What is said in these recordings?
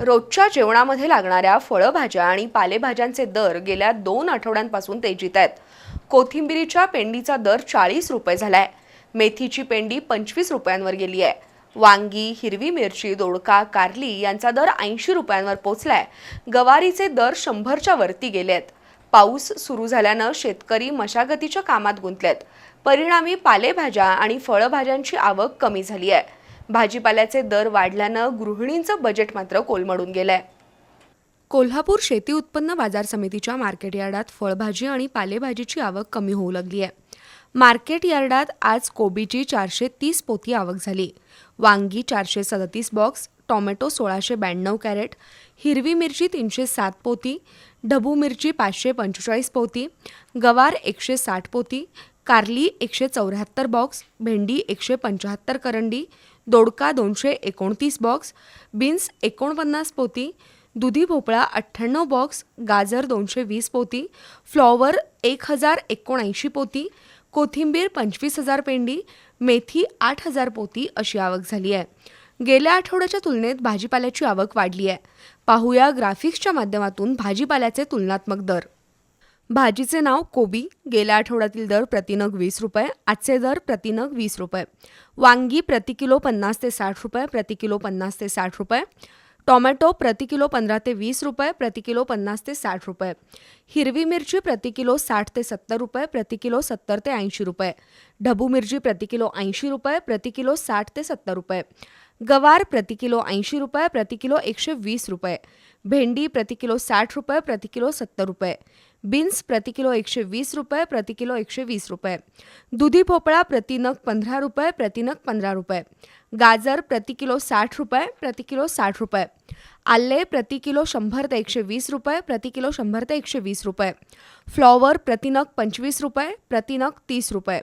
रोजच्या जेवणामध्ये लागणाऱ्या फळभाज्या आणि पालेभाज्यांचे दर गेल्या दोन आठवड्यांपासून तेजीत आहेत. कोथिंबिरीच्या पेंडीचा दर चाळीस रुपये झालाय. मेथीची पेंडी पंचवीस रुपयांवर गेली आहे. वांगी हिरवी मिरची दोडका कारली यांचा दर ऐंशी रुपयांवर पोचलाय. गवारीचे दर शंभरच्या वरती गेले आहेत. पाऊस सुरू झाल्यानं शेतकरी मशागतीच्या कामात गुंतलेत. परिणामी पालेभाज्या आणि फळभाज्यांची आवक कमी झाली आहे. भाजीपाल्याचे दर वाढल्यानं गृहिणींचं बजेट मात्र कोलमडून गेलंय. कोल्हापूर शेती उत्पन्न बाजार समितीच्या मार्केट यार्डात फळभाजी आणि पालेभाजीची आवक कमी होऊ लागली आहे मार्केट यार्डात आज कोबीची चारशे तीस पोती आवक झाली. वांगी चारशे सदतीस बॉक्स टोमॅटो सोळाशे ब्याण्णव कॅरेट हिरवी मिरची तीनशे सात पोती ढबू मिरची पाचशे पंचेचाळीस पोती गवार एकशे साठ पोती कारली एकशे चौऱ्याहत्तर बॉक्स भेंडी एकशे पंच्याहत्तर करंडी दोडका दोनशे एकोणतीस बॉक्स बीन्स एकोणपन्नास पोती दुधी भोपळा अठ्ठ्याण्णव बॉक्स गाजर दोनशे वीस पोती फ्लॉवर एक हजार एकोणऐंशी पोती कोथिंबीर पंचवीस हजार पेंडी मेथी आठ हजार पोती अशी आवक झाली आहे. गेल्या आठवड्याच्या तुलनेत भाजीपाल्याची आवक वाढली आहे. पाहूया ग्राफिक्सच्या माध्यमातून भाजीपाल्याचे तुलनात्मक दर. भाजीचे नाव कोबी गेल्या आठवड्यातील दर प्रतिनग वीस रुपये आजचे दर प्रतिनग वीस रुपये वांगी प्रति किलो पन्नास ते साठ रुपये प्रति किलो पन्नास ते साठ रुपये टोमॅटो प्रति किलो पंधरा ते वीस रुपये प्रति किलो पन्नास ते साठ रुपये हिरवी मिरची प्रति किलो साठ ते सत्तर रुपये प्रति किलो सत्तर ते ऐंशी रुपये ढबू मिरची प्रति किलो ऐंशी रुपये प्रति किलो साठ ते सत्तर रुपये गवार प्रति किलो ऐंशी रुपये प्रति किलो एकशे वीस रुपये भेंडी प्रति किलो साठ रुपये प्रति किलो सत्तर रुपये बीन्स प्रति किलो एकशे वीस रुपये प्रति किलो एकशे वीस रुपये दुधी भोपळा प्रति नग पंधरा रुपये प्रति नग पंधरा रुपये गाजर प्रति किलो साठ रुपये प्रति किलो साठ रुपये आल्ले प्रति किलो शंभर ते एकशे वीस रुपये प्रति किलो शंभर ते एकशे वीस रुपये फ्लॉवर प्रति नग पंचवीस रुपये प्रति नग तीस रुपये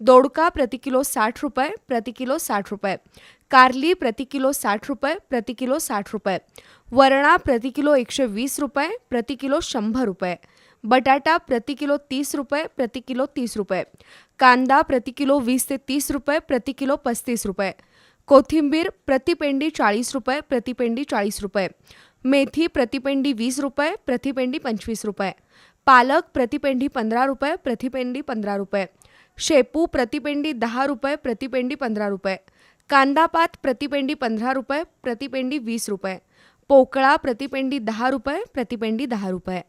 दोडका प्रति किलो साठ रुपये प्रति किलो साठ रुपये कारली प्रति किलो साठ रुपये प्रति किलो साठ रुपये वरणा प्रति किलो एकशे वीस रुपये प्रति किलो शंभर रुपये बटाटा प्रति किलो तीस रुपये प्रति किलो तीस रुपये कांदा प्रति किलो वीस ते तीस रुपये प्रति किलो पस्तीस रुपये कोथिंबीर प्रतिपेंडी चाळीस रुपये प्रतिपेंडी चाळीस रुपये मेथी प्रतिपेंडी वीस रुपये प्रतिपेंडी पंचवीस रुपये पालक प्रतिपेंडी पंधरा रुपये प्रतिपेंडी पंधरा रुपये शेपू प्रतिपेंडी दहा रुपये प्रतिपेंडी पंधरा रुपये कांदापात प्रतिपेंडी पंधरा रुपये प्रतिपेंडी वीस रुपये पोकळा प्रतिपेंडी दहा रुपये प्रतिपेंडी दहा रुपये